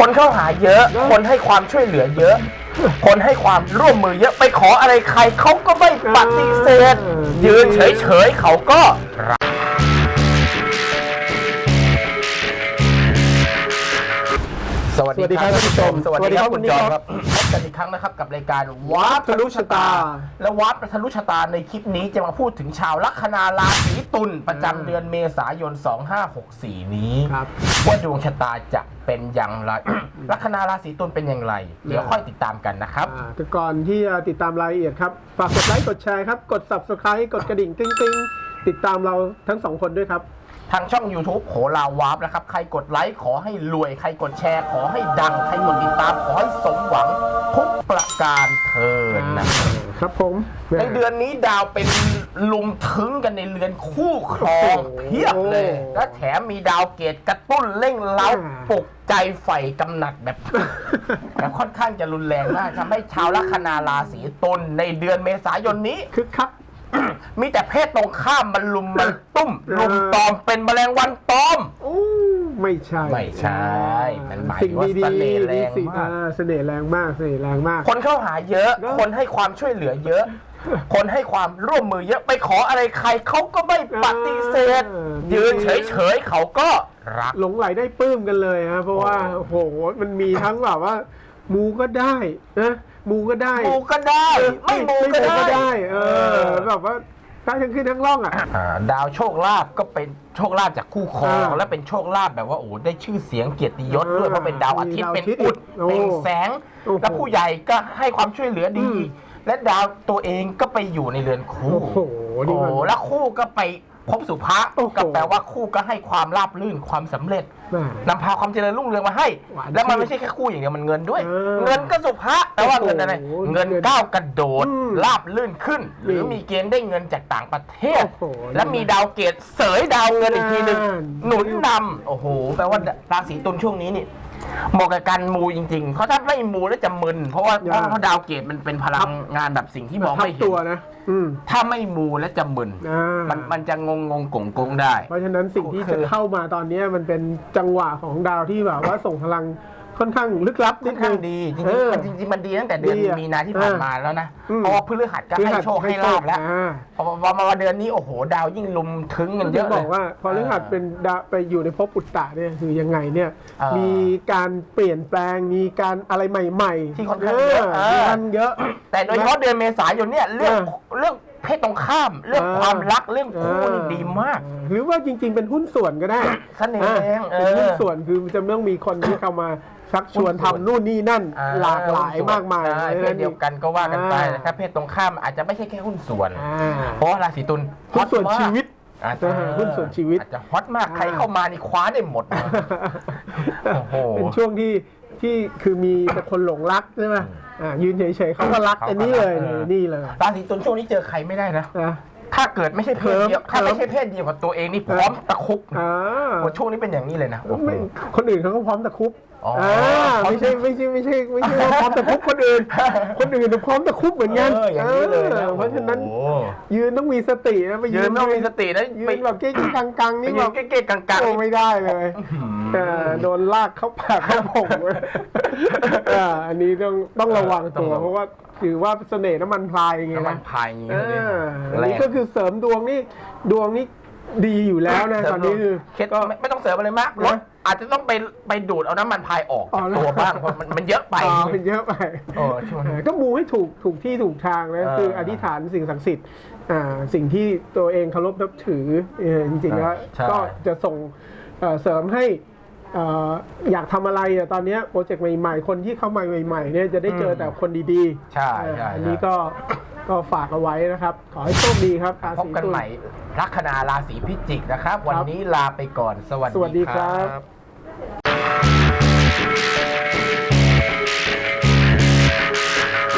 คนเข้าหาเยอะ คนให้ความช่วยเหลือเยอะ คนให้ความร่วมมือเยอะ ไปขออะไรใครเขาก็ไม่ปฏิเสธ ยืนเฉยๆเขาก็รับสวัสดีครับครับท่านผู้ชม สวัสดีครับคุณจอรัห์บนครับ กันอีกครั้งนะครับกับรายการวาร์ปทะลุชะตา และวาร์ปทะลุชะตาในคลิปนี้จะมาพูดถึงชาวลัคนาราศีตุลประจำเดือนเมษายน 2564 นี้ ครับ ว่าดวงชะตาจะเป็นอย่างไร ลัคนาราศีตุลเป็นอย่างไร เดี๋ยวค่อยติดตามกันนะครับ อ่าแต่ก่อนที่จะติดตามรายละเอียดครับ ฝากกดไลค์ กดแชร์ครับ กด subscribe กดกระดิ่งกริ๊งๆ ติดตามเราทั้งสองคนด้วยครับ ทางช่อง YouTube โหราวาร์ปนะครับ ใครกดไลค์ขอให้รวย ใครกดแชร์ขอให้ดัง ใครกดติดตามขอให้สมหวังทุกประการเทินนะครับผมในเดือนนี้ดาวเป็นลุมทึงกันในเรือนคู่ครองเพียบเลย และแถมมีดาวเกตกระตุ้นเร่งเล้าปลุกใจใฝ่กำหนัดแบบแบบค่อนข้างจะรุนแรงมากทำให้ชาวลัคนาราศีตุลในเดือนเมษายนนี้คึกคัก มีแต่เพศตรงข้ามมันลุมมันตุ้มลุมตอมเป็นแมลงวันตอมโอ้ไม่ใช่ไม่ใช่มันหมายสิ่งว่าดีเสน่ห์แรงๆสิ่งมากอ่าเสน่ห์แรงมากเสน่ห์แรงมาก คนเข้าหาเยอะเนอะ คนให้ความช่วยเหลือเยอะ คนให้ความร่วมมือเยอะไปขออะไรใครเขาก็ไม่ปฏิเสธ เออ ยืนเฉยๆเขาก็รัก หลงไหลได้ปลื้มกันเลยฮะเพราะว่าโอ้โอ้โหมันมีทั้งแบบว่ามูก็ได้นะมูก็ได้มูก็ได้ ไม่มูก็ได้ได้เออแบบว่า ได้ทั้งขึ้นทั้งล่องอะ อ่าดาวโชคลาภก็เป็นโชคลาภจากคู่ครองอ่าและเป็นโชคลาภแบบว่าโอ้ได้ชื่อเสียงเกียรติยศด้วยอ่าเพราะเป็นดาวอาทิตย์มีดาวเป็นอาทิตย์อุดโอ้เป็นแสงโอ้โหและผู้ใหญ่ก็ให้ความช่วยเหลือดี อืมและดาวตัวเองก็ไปอยู่ในเรือนคู่โอ้โหนี่มันโอ้แล้วคู่ก็ไป พบสุภะโอ้โห ก็แปลว่าคู่ก็ให้ความราบรื่นความสำเร็จแม่ นำพาความเจริญรุ่งเรืองมาให้ หวานแล้วมันชื่นไม่ใช่แค่คู่อย่างเดียวมันเงินด้วย เออเงินก็สุภะแต่ว่าโอ้โหเงินอะไรเงินเงินก้าวกระโดดอืมราบลื่นขึ้น หรือนี่มีเกณฑ์ได้เงินจากต่างประเทศ โอ้โหและมีดาวเกตเสยดาวเงินอีกทีหนึ่งนั่น หนุนนำโอ้โหแปลว่าราศีตุลช่วงนี้นี่ เหมาะกับการมูจริงๆเพราะถ้าไม่มูแล้วจะมึน เพราะว่าเพราะเพราะดาวเกตมันเป็นพลังงานแบบสิ่งที่มองทับไม่เห็ตัวน นะ อืมถ้าไม่มูแล้วจะมึน อ่ามันมันจะงงงงกงกงได้ เพราะฉะนั้นสิ่งที่คืจะอเข้ามาตอนนี้มันเป็นจังหวะของดาวที่แบบว่าส่งพลัง ค่อนข้างลึกลับค่นิอดนนึข้างง ดีจริงเออๆมันจริงๆมันดีตั้งแต่เดือนดีอะมีนาที่ผ่านเออมาแล้วนะอืม เพราะว่าพฤหัสก็ให้โชคให้ลาบแล้วอ่า พอพอมาเดือนนี้โอ้โห ดาวยิ่งลุมถึงกันเยจะอะบเลอยกว่าพอฤหัสเป็นดาวไปอยู่ในภพอุตตะเนี่ยคือยังไงเนี่ยเออมีการเปลี่ยนแปลงมีการอะไรใหม่ๆที่ค่อนข้างเยอะเอเออมีอันเยอะ แต่โดยเฉพาะเดือนเมษายนเนี่ยเรื่องเออเรื่อง เพศตรงข้าม เรื่องเออความรักเรื่องคู่นี่ดีมาก หรือว่าจริง ๆ เป็นหุ้นส่วนก็ได้เสน่ห์แรงเอเป็นอหุ้นส่วนคือจะต้องมีคนที่เข้ามาชักชวนหุ้นส่วนทำนู่นนี่นั่นอ่หลากหลายมากมายใช่เพศเดียวกันก็ว่ากันไปอ่านะครับเพศตรงข้ามอาจจะไม่ใช่แค่หุ้นส่วน อ่าเพราะว่าราศีตุลหุ้นส่วนฮอตมากชีวิต อาจจะเออหุ้นส่วนชีวิตอาจจะฮอตมากอ่าใครเข้ามานี่คว้าได้หมดนะ โอ้โห เป็นช่วงที่ ที่คือมีแต่คนหลงรักใช่ไหมอ่ายืนเฉยๆเขาก็รักเขาก็รักอันนี้เลยเออนี่เลยราศีตุลช่วงนี้เจอใครไม่ได้นะ นะ ถ้าเกิดไม่ใช่เพศเดียวเคลิ้ม ถ้าไม่ใช่เพศเดียวกับตัวเองนี่พร้อมตะคุบอ่าโอ้ช่วงนี้เป็นอย่างนี้เลยนะโอ้โหไม่คนอื่นเขาก็พร้อมตะคุบอ๋ออ่าไม่ใช่ไม่ใช่ไม่ใช่ไม่ใช่ว่าพร้อมตะคุบคนอื่น คนอื่นพร้อมตะคุบเหมือนกันเอออย่างนี้เลยนะออเพราะฉะนั้น โอ้โหยืนต้องมีสตินะไปยืนต้องมีสตินะยืไปนแบบเก๊กๆกังๆไปนี่ยืแบนบเก๊กๆกังโอ้ๆ ไม่ได้เลยเออโดนลากเข้าปากเข้าผมเลยอ่าอันนี้ต้องต้องระวังตัวเพราะว่าถือว่าเสน่ห์น้ำมันพลายไงน้ำมันนะพายอย่างนี้เอเลย ออันแรนี้งก็คือเสริมดวงนี่ดวงนี่ดีอยู่แล้วนะตอนนี้คือ เคล็ดก็ไม่ไม่ต้องเสริมอะไรมากรถนะ อาจจะต้องไปไปดูดเอาน้ำมันพายออกอ๋อจากตัวบ้างเพราะมันมันเยอะไป อ๋อเป็นเยอะไปโอ้ช่วงนี้เออก็มูให้ถูกถูกที่ถูกทางนะเออคืออธิษฐานสิ่งศักดิ์สิทธิ์อ่าสิ่งที่ตัวเองเคารพนับถือเออจริงๆแล้วใช่ ก็จะส่งเอ่อเสริมให้เอ่ออยากทำอะไรอะตอนเนี้ยโปรเจกต์ใหม่ๆ คนที่เข้ามาใหม่ๆเนี่ยจะได้เจอแต่คนดีๆใช่เออใช่อันนี้ก็ก็ฝากเอาไว้นะครับ ขอให้โชคดีครับราพบศีกันตุล ใหม่ลัคนาราศีพิจิกนะครับ วันนี้ลาไปก่อนสวัสสวัสดีดีครับครับ